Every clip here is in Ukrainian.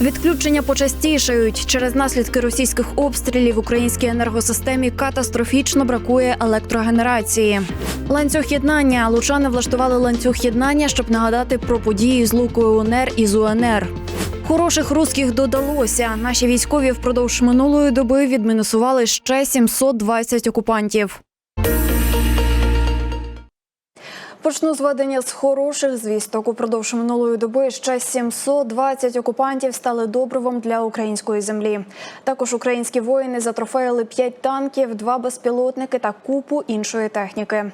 Відключення почастішають через наслідки російських обстрілів в українській енергосистемі катастрофічно бракує електрогенерації. Ланцюг єднання лучани влаштували ланцюг єднання, щоб нагадати про події з Лукою УНР і з УНР. Хороших русських додалося. Наші військові впродовж минулої доби відмінусували ще 720 окупантів. Почну з ведення з хороших звісток. Упродовж минулої доби ще 720 окупантів стали добривом для української землі. Також українські воїни затрофеїли 5 танків, 2 безпілотники та купу іншої техніки.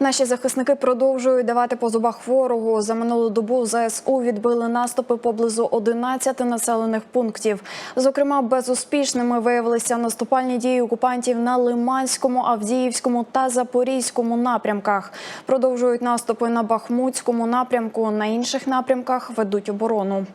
Наші захисники продовжують давати по зубах ворогу. За минулу добу ЗСУ відбили наступи поблизу 11 населених пунктів. Зокрема, безуспішними виявилися наступальні дії окупантів на Лиманському, Авдіївському та Запорізькому напрямках. Продовжують наступи на Бахмутському напрямку. На інших напрямках ведуть оборону.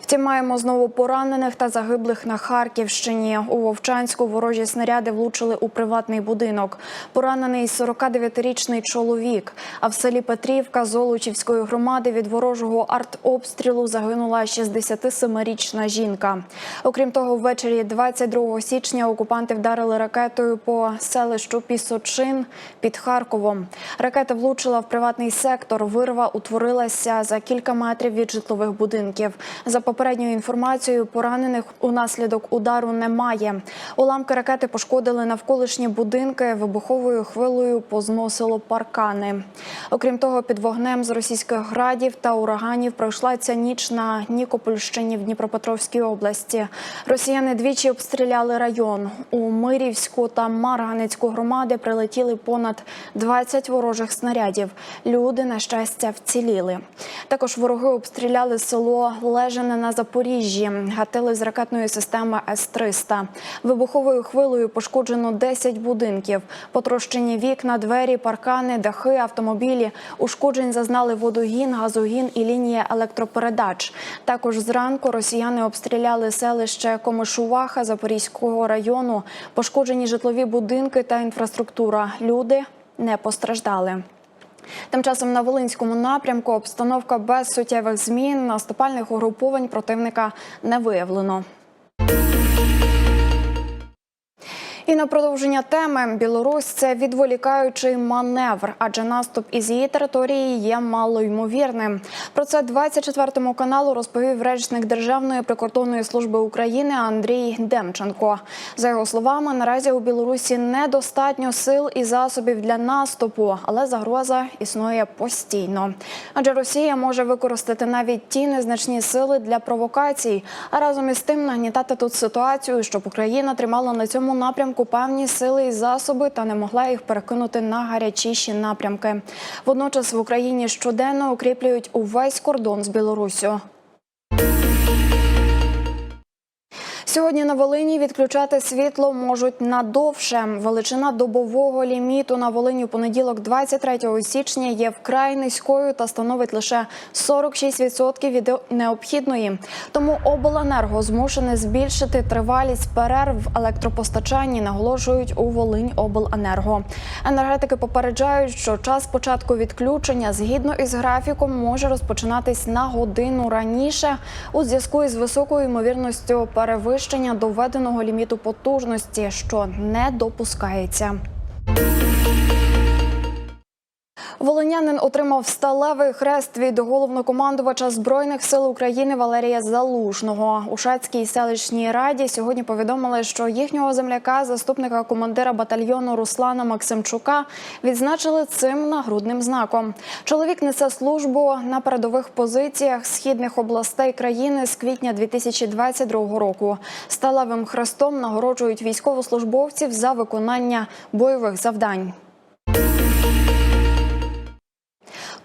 Втім, маємо знову поранених та загиблих на Харківщині. У Вовчанську ворожі снаряди влучили у приватний будинок. Поранений 49-річний чоловік. А в селі Петрівка Золочівської громади від ворожого артобстрілу загинула 67-річна жінка. Окрім того, ввечері 22 січня окупанти вдарили ракетою по селищу Пісочин під Харковом. Ракета влучила в приватний сектор. Вирва утворилася за кілька метрів від житлових будинків. За попередньою інформацією, поранених унаслідок удару немає. Уламки ракети пошкодили навколишні будинки. Вибуховою хвилею позносило паркани. Окрім того, під вогнем з російських градів та ураганів пройшла ця ніч на Нікопольщині в Дніпропетровській області. Росіяни двічі обстріляли район. У Мирівську та Марганецьку громади прилетіли понад 20 ворожих снарядів. Люди, на щастя, вціліли. Також вороги обстріляли село Лежене на Запоріжжі, гатили з ракетної системи С-300. Вибуховою хвилею пошкоджено 10 будинків. Потрощені вікна, двері, паркани, дахи, автомобілі. Ушкоджень зазнали водогін, газогін і лінія електропередач. Також зранку росіяни обстріляли селище Комишуваха Запорізького району. Пошкоджені житлові будинки та інфраструктура. Люди не постраждали. Тим часом на Волинському напрямку обстановка без суттєвих змін. Наступальних угруповань противника не виявлено. І на продовження теми Білорусь це відволікаючий маневр, адже наступ із її території є малоймовірним. Про це 24 каналу розповів речник Державної прикордонної служби України Андрій Демченко. За його словами, наразі у Білорусі недостатньо сил і засобів для наступу, але загроза існує постійно. Адже Росія може використати навіть ті незначні сили для провокацій, а разом із тим нагнітати тут ситуацію, щоб Україна тримала на цьому напрямку певні сили і засоби та не могла їх перекинути на гарячіші напрямки. Водночас в Україні щоденно укріплюють увесь кордон з Білоруссю. Сьогодні на Волині відключати світло можуть надовше. Величина добового ліміту на Волині у понеділок, 23 січня, є вкрай низькою та становить лише 46% від необхідної. Тому обленерго змушене збільшити тривалість перерв в електропостачанні. Наголошують у Волинь обленерго. Енергетики попереджають, що час початку відключення згідно із графіком може розпочинатись на годину раніше у зв'язку із високою ймовірністю перевищення доведеного ліміту потужності, що не допускається. Волинянин отримав сталевий хрест від головнокомандувача збройних сил України Валерія Залужного. У Шацькій селищній раді сьогодні повідомили, що їхнього земляка, заступника командира батальйону Руслана Максимчука, відзначили цим нагрудним знаком. Чоловік несе службу на передових позиціях східних областей країни з квітня 2022 року. Сталевим хрестом нагороджують військовослужбовців за виконання бойових завдань.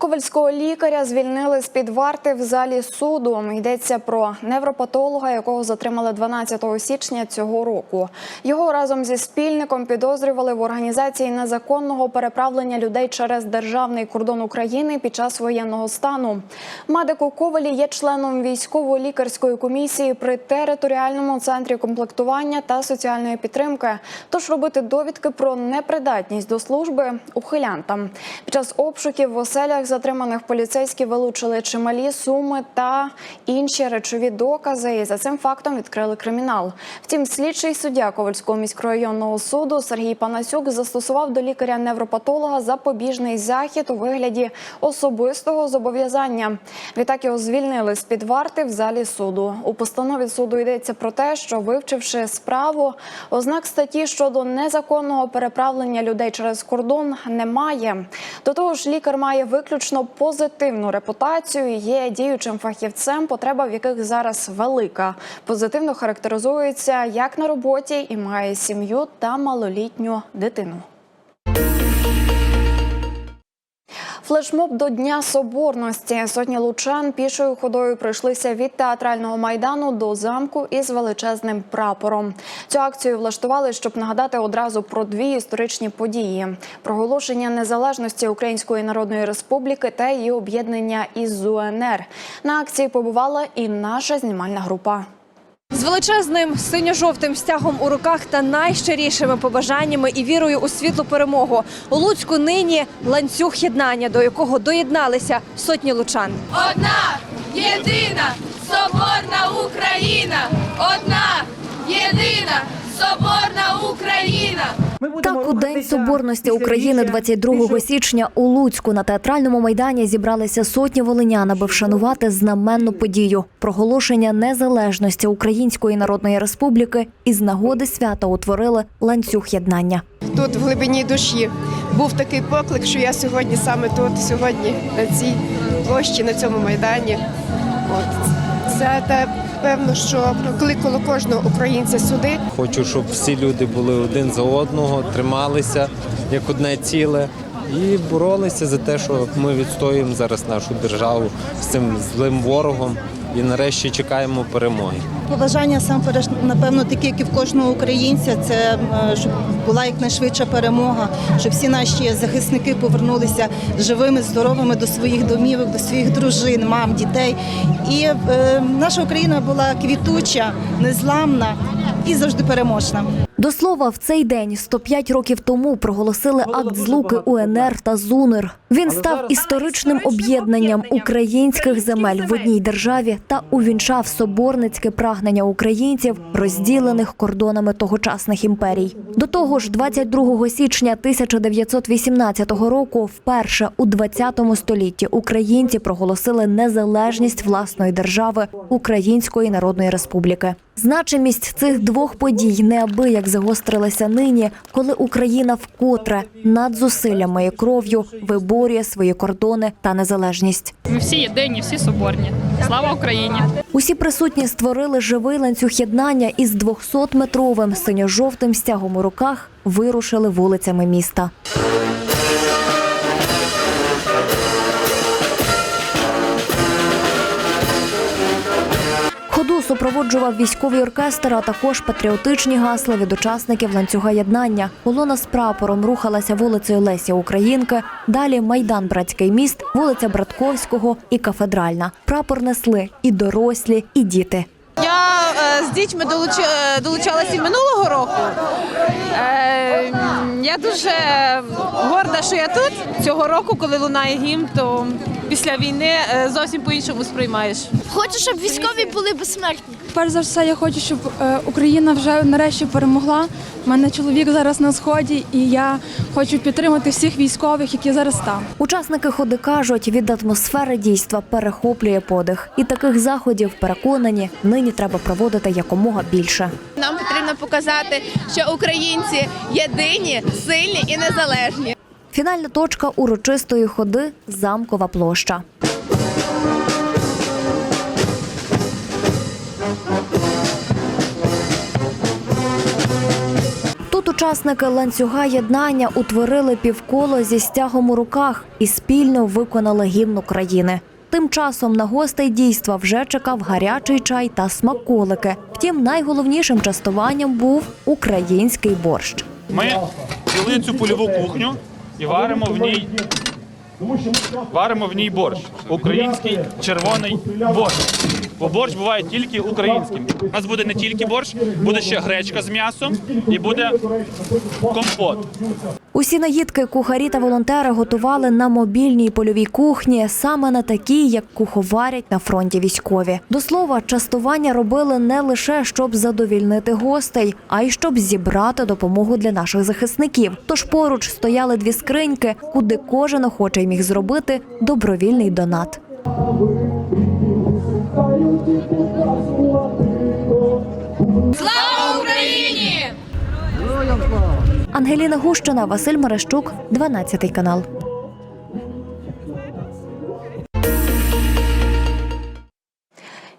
Ковальського лікаря звільнили з під варти в залі суду. Йдеться про невропатолога, якого затримали 12 січня цього року. Його разом зі спільником підозрювали в організації незаконного переправлення людей через державний кордон України під час воєнного стану. Медик Ковалі є членом військово-лікарської комісії при територіальному центрі комплектування та соціальної підтримки. Тож робити довідки про непридатність до служби ухилянтам. Під час обшуків в оселях затриманих поліцейські вилучили чималі суми та інші речові докази. І за цим фактом відкрили кримінал. Втім, слідчий суддя Ковальського міськрайонного суду Сергій Панасюк застосував до лікаря-невропатолога запобіжний захід у вигляді особистого зобов'язання. Відтак його звільнили з під варти в залі суду. У постанові суду йдеться про те, що вивчивши справу, ознак статті щодо незаконного переправлення людей через кордон немає. До того ж, лікар має виключно позитивну репутацію. Є діючим фахівцем, потреба в яких зараз велика. Позитивно характеризується як на роботі і має сім'ю та малолітню дитину. Флешмоб до Дня Соборності. Сотні лучан пішою ходою пройшлися від театрального майдану до замку із величезним прапором. Цю акцію влаштували, щоб нагадати одразу про дві історичні події: проголошення незалежності Української Народної Республіки та її об'єднання із УНР. На акції побувала і наша знімальна група. З величезним синьо-жовтим стягом у руках та найщирішими побажаннями і вірою у світлу перемогу у Луцьку нині ланцюг єднання, до якого доєдналися сотні лучан. Одна, єдина, соборна Україна! Одна, єдина, соборна Україна! Так, у День Соборності України 22 січня у Луцьку на театральному майдані зібралися сотні волинян, аби вшанувати знаменну подію проголошення незалежності Української Народної Республіки і з нагоди свята утворили ланцюг єднання. тут в глибині душі був такий поклик, що я сьогодні саме тут, сьогодні на цій площі, на цьому майдані. От це те певно, що прокликало кожного українця сюди. Хочу, щоб всі люди були один за одного, трималися як одне ціле і боролися за те, що ми відстоюємо зараз нашу державу з цим злим ворогом і нарешті чекаємо перемоги. Побажання сам напевно такі, як і в кожного українця, це е, щоб була якнайшвидша перемога, щоб всі наші захисники повернулися живими, здоровими до своїх домівок, до своїх дружин, мам, дітей. І е, наша Україна була квітуча, незламна і завжди переможна. До слова, в цей день 105 років тому проголосили акт злуки УНР та ЗУНР. Він став історичним об'єднанням українських земель в одній державі та увінчав соборницьке прагнення українців, розділених кордонами тогочасних імперій. До того ж, 22 січня 1918 року, вперше у 20 столітті, українці проголосили незалежність власної держави Української Народної Республіки. Значимість цих двох подій неабияк загострилася нині, коли Україна вкотре над зусиллями і кров'ю виборює свої кордони та незалежність. Ми всі єдині, всі соборні. Слава Україні! Усі присутні створили живий ланцюг єднання із 200-метровим синьо-жовтим стягом у руках вирушили вулицями міста. Супроводжував військовий оркестр, а також патріотичні гасла від учасників ланцюга єднання. Колона з прапором рухалася вулицею Лесі Українки. Далі майдан Братський міст, вулиця Братковського і кафедральна. Прапор несли і дорослі, і діти. Я з дітьми е, долучалася і минулого року. Е, я дуже горда, що я тут цього року, коли лунає гімн, то після війни е, зовсім по-іншому сприймаєш. Хочу, щоб військові були безсмертні. Перш за все, я хочу, щоб е, Україна вже нарешті перемогла. У мене чоловік зараз на сході, і я хочу підтримати всіх військових, які зараз там. Учасники ходи кажуть, від атмосфери дійства перехоплює подих. І таких заходів переконані, нині треба проводити якомога більше. Нам потрібно показати, що українці єдині, сильні і незалежні. Фінальна точка урочистої ходи замкова площа. Тут Учасники ланцюга єднання утворили півколо зі стягом у руках і спільно виконали гімн України. Тим часом на гостей дійства вже чекав гарячий чай та смаколики. Втім, найголовнішим частуванням був український борщ. Ми взяли цю польову кухню і варимо в ній. Варимо в ній борщ. Український червоний борщ. Бо борщ буває тільки українським. У нас буде не тільки борщ, буде ще гречка з м'ясом і буде компот. Усі наїдки кухарі та волонтери готували на мобільній польовій кухні, саме на такій, як куховарять на фронті військові. До слова, частування робили не лише щоб задовільнити гостей, а й щоб зібрати допомогу для наших захисників. Тож поруч стояли дві скриньки, куди кожен охочий міг зробити добровільний донат. Ангеліна Гущина, Василь Мерещук, 12 канал.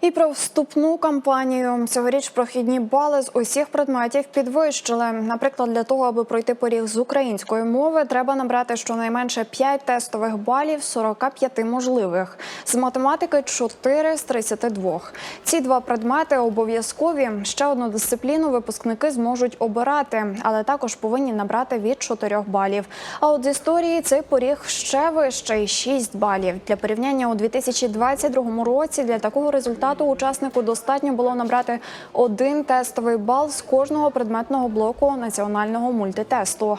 І про вступну кампанію цьогоріч прохідні бали з усіх предметів підвищили. Наприклад, для того, аби пройти поріг з української мови, треба набрати щонайменше 5 тестових балів з 45 можливих. З математики 4 з 32. Ці два предмети обов'язкові. Ще одну дисципліну випускники зможуть обирати, але також повинні набрати від 4 балів. А от з історії цей поріг ще вищий 6 балів. Для порівняння у 2022 році для такого результату учаснику достатньо було набрати один тестовий бал з кожного предметного блоку національного мультитесту.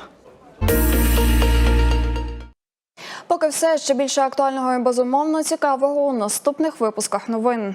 Поки все ще більше актуального і безумовно цікавого у наступних випусках новин.